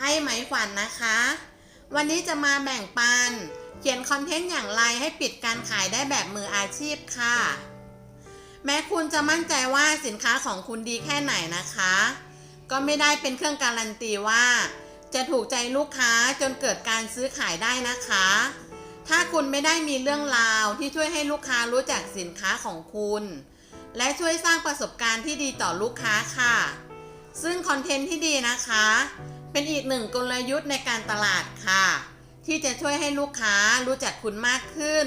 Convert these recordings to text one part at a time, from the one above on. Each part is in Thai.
ไอไหมฝันนะคะ วันนี้จะมาแบ่งปัน เขียนคอนเทนต์อย่างไรให้ปิดการขายได้แบบมืออาชีพค่ะ แม้คุณจะมั่นใจว่าสินค้าของคุณดีแค่ไหนนะคะ ก็ไม่ได้เป็นเครื่องการันตีว่า จะถูกใจลูกค้าจนเกิดการซื้อขายได้นะคะ ถ้าคุณไม่ได้มีเรื่องราวที่ช่วยให้ลูกค้ารู้จักสินค้าของคุณ และช่วยสร้างประสบการณ์ที่ดีต่อลูกค้าค่ะ ซึ่งคอนเทนต์ที่ดีนะคะ เป็นอีกหนึ่งกลยุทธ์ในการตลาดค่ะ ที่จะช่วยให้ลูกค้ารู้จักคุณมากขึ้น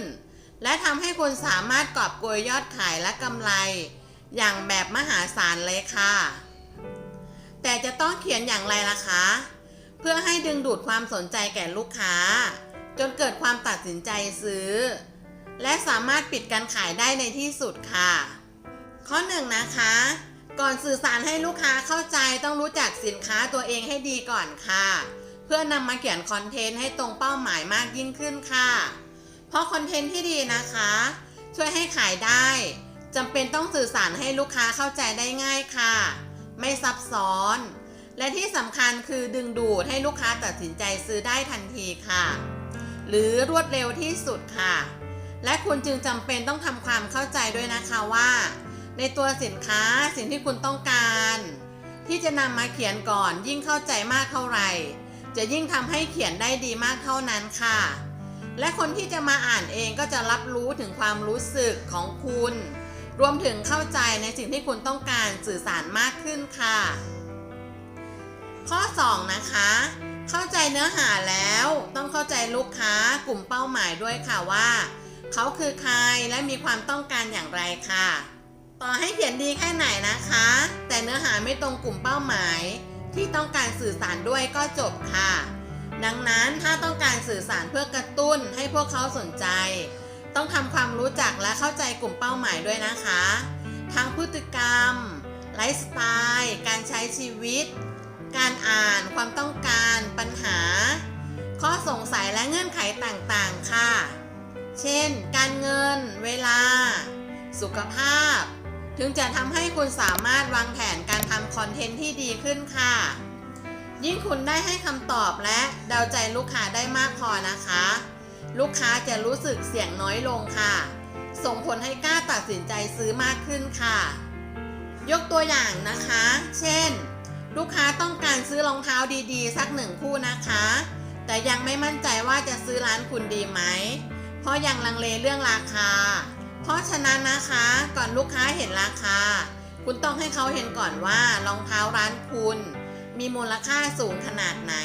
และทำให้คุณสามารถกอบโกยยอดขายและกำไร อย่างแบบมหาศาลเลยค่ะ แต่จะต้องเขียนอย่างไรล่ะคะ เพื่อให้ดึงดูดความสนใจแก่ลูกค้า จนเกิดความตัดสินใจซื้อ และสามารถปิดการขายได้ในที่สุดค่ะ ข้อหนึ่งนะคะ ก่อนสื่อสารให้ลูกค้าเข้าใจต้องรู้จักสินค้าตัวเองให้ดีก่อนค่ะ เพื่อนำมาเขียนคอนเทนต์ให้ตรงเป้าหมายมากยิ่งขึ้นค่ะ เพราะคอนเทนต์ที่ดีนะคะ ช่วยให้ขายได้จำเป็นต้องสื่อสารให้ลูกค้าเข้าใจได้ง่ายค่ะ ไม่ซับซ้อน และที่สำคัญคือดึงดูดให้ลูกค้าตัดสินใจซื้อได้ทันทีค่ะ หรือรวดเร็วที่สุดค่ะ และคุณจึงจำเป็นต้องทำความเข้าใจด้วยนะคะว่า ในตัวสินค้าสิ่งที่คุณต้องการ ที่จะนำมาเขียนก่อนยิ่งเข้าใจมากเท่าไหร่ จะยิ่งทำให้เขียนได้ดีมากเท่านั้นค่ะ และคนที่จะมาอ่านเองก็จะรับรู้ถึงความรู้สึกของคุณ รวมถึงเข้าใจในสิ่งที่คุณต้องการสื่อสารมากขึ้นค่ะ ข้อ 2 นะคะ เข้าใจเนื้อหาแล้วต้องเข้าใจลูกค้ากลุ่มเป้าหมายด้วยค่ะว่า เขาคือใครและมีความต้องการอย่างไรค่ะ ต่อให้เขียนดีแค่ไหนนะคะ แต่เนื้อหาไม่ตรงกลุ่มเป้าหมาย ที่ต้องการสื่อสารด้วยก็จบค่ะ ดังนั้นถ้าต้องการสื่อสารเพื่อกระตุ้นให้พวกเขาสนใจ ต้องทำความรู้จักและเข้าใจกลุ่มเป้าหมายด้วยนะคะ ทั้งพฤติกรรมไลฟ์สไตล์การใช้ชีวิต การอ่านความต้องการปัญหา ข้อสงสัยและเงื่อนไขต่างๆค่ะ เช่น การเงิน เวลา สุขภาพ ถึงจะทำให้คุณสามารถวางแผนการทำคอนเทนต์ที่ดีขึ้นค่ะ ยิ่งคุณได้ให้คำตอบและเดาใจลูกค้าได้มากพอนะคะ ลูกค้าจะรู้สึกเสี่ยงน้อยลงค่ะ ส่งผลให้กล้าตัดสินใจซื้อมากขึ้นค่ะ ยกตัวอย่างนะคะ เช่น ลูกค้าต้องการซื้อรองเท้าดีๆ สักหนึ่งคู่นะคะ แต่ยังไม่มั่นใจว่าจะซื้อร้านคุณดีไหม เพราะยังลังเลเรื่องราคา ราะฉะนั้นนะคะก่อนลูกค้าเห็นราคา คุณต้องให้เขาเห็นก่อนว่ารองเท้าร้านคุณ มีมูลค่าสูงขนาดไหน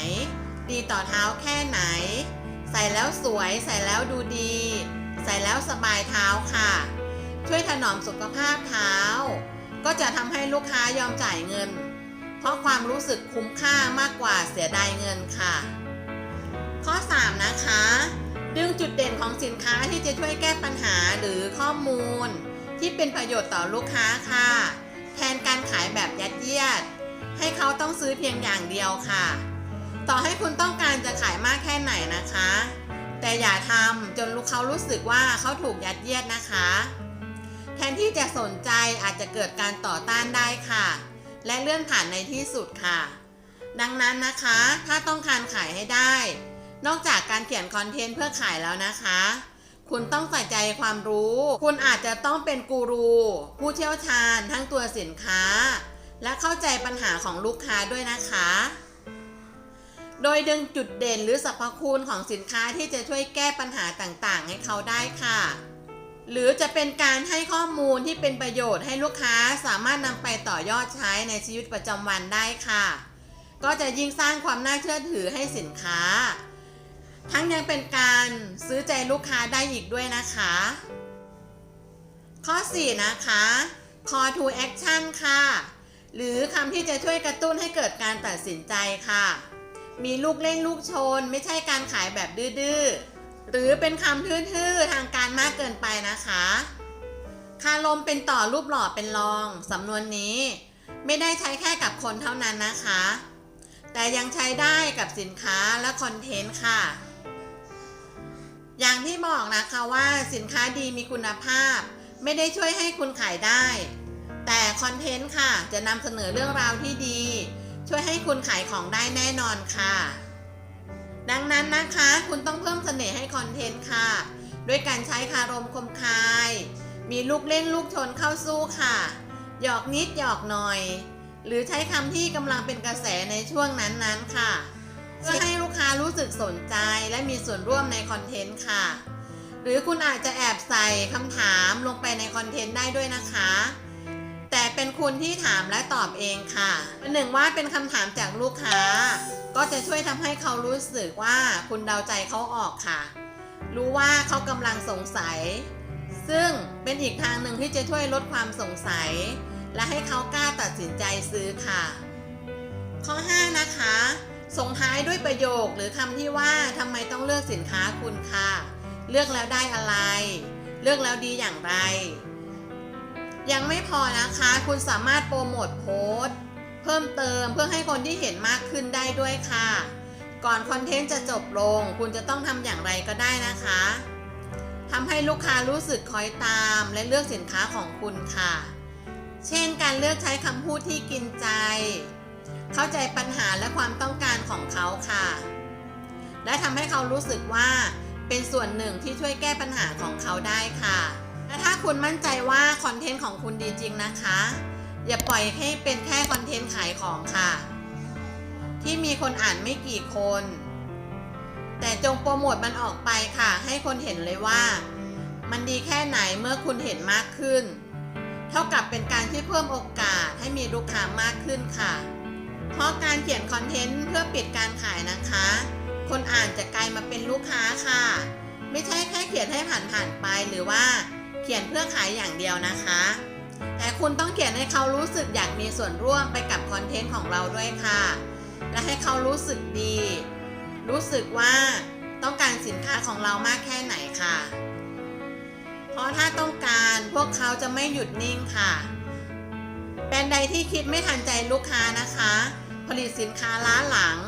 ดีต่อเท้าแค่ไหน ใส่แล้วสวย ใส่แล้วดูดี ใส่แล้วสบายเท้าค่ะ ช่วยถนอมสุขภาพเท้า ก็จะทำให้ลูกค้ายอมจ่ายเงิน เพราะความรู้สึกคุ้มค่ามากกว่าเสียดายเงินค่ะ ข้อ 3 นะคะ ดึงจุดเด่นของสินค้าที่จะช่วยแก้ปัญหาหรือข้อมูล ที่เป็นประโยชน์ต่อลูกค้าค่ะ แทนการขายแบบยัดเยียด ให้เขาต้องซื้อเพียงอย่างเดียวค่ะ ต่อให้คุณต้องการจะขายมากแค่ไหนนะคะ แต่อย่าทำจนลูกเขารู้สึกว่าเขาถูกยัดเยียดนะคะ แทนที่จะสนใจอาจจะเกิดการต่อต้านได้ค่ะ และเลื่อนผ่านในที่สุดค่ะ ดังนั้นนะคะ ถ้าต้องการขายให้ได้ นอกจากการเขียนคอนเทนต์เพื่อขายแล้วนะคะ คุณต้องใส่ใจความรู้ คุณอาจจะต้องเป็นกูรู ผู้เชี่ยวชาญทั้งตัวสินค้า และเข้าใจปัญหาของลูกค้าด้วยนะคะ โดยดึงจุดเด่นหรือสรรพคุณของสินค้าที่จะช่วยแก้ปัญหาต่างๆ ให้เขาได้ค่ะ หรือจะเป็นการให้ข้อมูลที่เป็นประโยชน์ให้ลูกค้าสามารถนำไปต่อยอดใช้ในชีวิตประจำวันได้ค่ะ ก็จะยิ่งสร้างความน่าเชื่อถือให้สินค้า ทั้งยังเป็นการซื้อใจลูกค้าได้อีกด้วยนะคะ ข้อ 4 นะคะ call to action ค่ะ หรือคำที่จะช่วยกระตุ้นให้เกิดการตัดสินใจค่ะ มีลูกเล่นลูกชน ไม่ใช่การขายแบบดื้อๆหรือเป็นคำทื่อๆทางการมากเกินไปนะคะคาลมเป็นต่อรูปหล่อเป็นรอง สำนวนนี้ ไม่ได้ใช้แค่กับคนเท่านั้นนะคะ แต่ยังใช้ได้กับสินค้าและคอนเทนต์ค่ะ อย่างที่บอกนะคะว่าสินค้าดีมีคุณภาพ ไม่ได้ช่วยให้คุณขายได้ แต่คอนเทนต์ค่ะจะนำเสนอเรื่องราวที่ดี ช่วยให้คุณขายของได้แน่นอนค่ะ ดังนั้นนะคะคุณต้องเพิ่มเสน่ห์ให้คอนเทนต์ค่ะ ด้วยการใช้คารมคมคาย มีลูกเล่นลูกชนเข้าสู้ค่ะ หยอกนิดหยอกหน่อย หรือใช้คำที่กำลังเป็นกระแสในช่วงนั้นๆค่ะ เพื่อให้ลูกค้ารู้สึกสนใจและมีส่วนร่วมในคอนเทนต์ค่ะ หรือคุณอาจจะแอบใส่คำถามลงไปในคอนเทนต์ได้ด้วยนะคะ แต่เป็นคุณที่ถามและตอบเองค่ะเป็นหนึ่งว่าเป็นคำถามจากลูกค้า ก็จะช่วยทำให้เขารู้สึกว่าคุณเดาใจเขาออกค่ะ รู้ว่าเขากำลังสงสัย ซึ่งเป็นอีกทางหนึ่งที่จะช่วยลดความสงสัย และให้เขากล้าตัดสินใจซื้อค่ะ ข้อ 5 นะคะ ส่งท้ายด้วยประโยคหรือคำที่ว่าทำไมต้องเลือกสินค้าคุณค่ะ เลือกแล้วได้อะไร เลือกแล้วดีอย่างไร ยังไม่พอนะคะ คุณสามารถโปรโมทโพสต์เพิ่มเติมเพื่อให้คนที่เห็นมากขึ้นได้ด้วยค่ะ ก่อนคอนเทนต์จะจบลง คุณจะต้องทำอย่างไรก็ได้นะคะทำให้ลูกค้ารู้สึกคอยตามและเลือกสินค้าของคุณค่ะ เช่นการเลือกใช้คำพูดที่กินใจ เข้าใจปัญหาและความต้องการของเขาค่ะ และทำให้เขารู้สึกว่าเป็นส่วนหนึ่งที่ช่วยแก้ปัญหาของเขาได้ค่ะและถ้าคุณมั่นใจว่าคอนเทนต์ของคุณดีจริงนะคะ อย่าปล่อยให้เป็นแค่คอนเทนต์ขายของค่ะ ที่มีคนอ่านไม่กี่คน แต่จงโปรโมทมันออกไปค่ะ ให้คนเห็นเลยว่า มันดีแค่ไหนเมื่อคุณเห็นมากขึ้น เท่ากับเป็นการที่เพิ่มโอกาสให้มีลูกค้ามากขึ้นค่ะ เพราะการเขียนคอนเทนต์เพื่อปิดการขายนะคะ คนอ่านจะกลายมาเป็นลูกค้าค่ะ ไม่ใช่แค่เขียนให้ผ่านๆไปหรือว่าเขียนเพื่อขายอย่างเดียวนะคะ แต่คุณต้องเขียนให้เขารู้สึกอยากมีส่วนร่วมไปกับคอนเทนต์ของเราด้วยค่ะ และให้เขารู้สึกดี รู้สึกว่าต้องการสินค้าของเรามากแค่ไหนค่ะ เพราะถ้าต้องการพวกเขาจะไม่หยุดนิ่งค่ะ แบรนด์ใดที่คิดไม่ทันใจลูกค้านะคะ ผลิตสินค้าล้าหลัง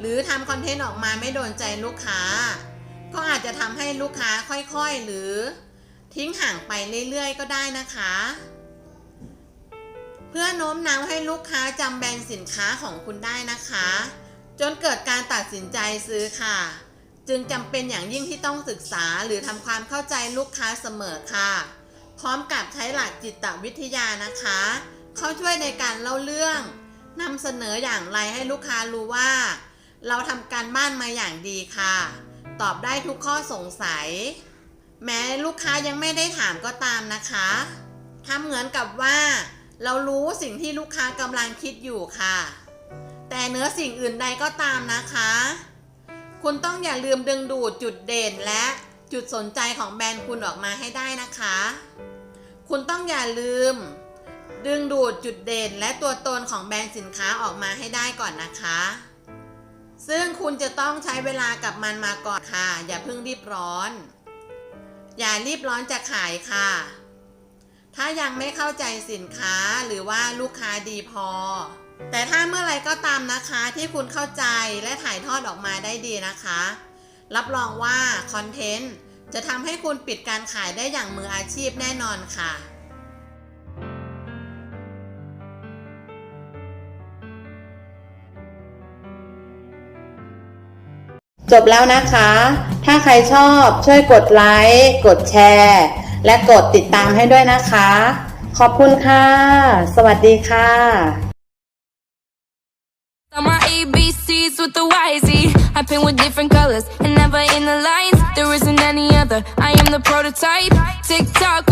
หรือทำคอนเทนต์ออกมาไม่โดนใจลูกค้า ก็อาจจะทำให้ลูกค้าค่อยๆ หรือทิ้งห่างไปเรื่อยๆ ก็ได้นะคะ เพื่อโน้มน้าวให้ลูกค้าจำแบรนด์สินค้าของคุณได้นะคะ จนเกิดการตัดสินใจซื้อค่ะ จึงจำเป็นอย่างยิ่งที่ต้องศึกษาหรือทำความเข้าใจลูกค้าเสมอค่ะ พร้อมกับใช้หลักจิตวิทยานะคะ เข้าช่วยในการเล่าเรื่อง นำเสนออย่างไรให้ลูกค้ารู้ว่า เราทำการบ้านมาอย่างดีค่ะ ตอบได้ทุกข้อสงสัย แม้ลูกค้ายังไม่ได้ถามก็ตามนะคะทำเหมือนกับว่า เรารู้สิ่งที่ลูกค้ากำลังคิดอยู่ค่ะ แต่เนื้อสิ่งอื่นใดก็ตามนะคะ คุณต้องอย่าลืมดึงดูดจุดเด่นและจุดสนใจของแบรนด์คุณออกมาให้ได้นะคะ คุณต้องอย่าลืม ดึงดูดจุดเด่นและตัวตนของแบรนด์สินค้าออกมาให้ได้ก่อนนะคะ ซึ่งคุณจะต้องใช้เวลากับมันมาก่อนค่ะ อย่าเพิ่งรีบร้อน อย่ารีบร้อนจะขายค่ะ ถ้ายังไม่เข้าใจสินค้าหรือว่าลูกค้าดีพอ แต่ถ้าเมื่อไรก็ตามนะคะที่คุณเข้าใจและถ่ายทอดออกมาได้ดีนะคะ รับรองว่าคอนเทนต์จะทำให้คุณปิดการขายได้อย่างมืออาชีพแน่นอนค่ะ จบแล้วนะคะ ถ้าใครชอบช่วยกดไลค์ กดแชร์ และกดติดตามให้ด้วยนะคะ ขอบคุณค่ะ สวัสดีค่ะ On my ABCs with the YZ. I paint with different colors and never in the lines. There isn't any other. I am the prototype. Tick tock.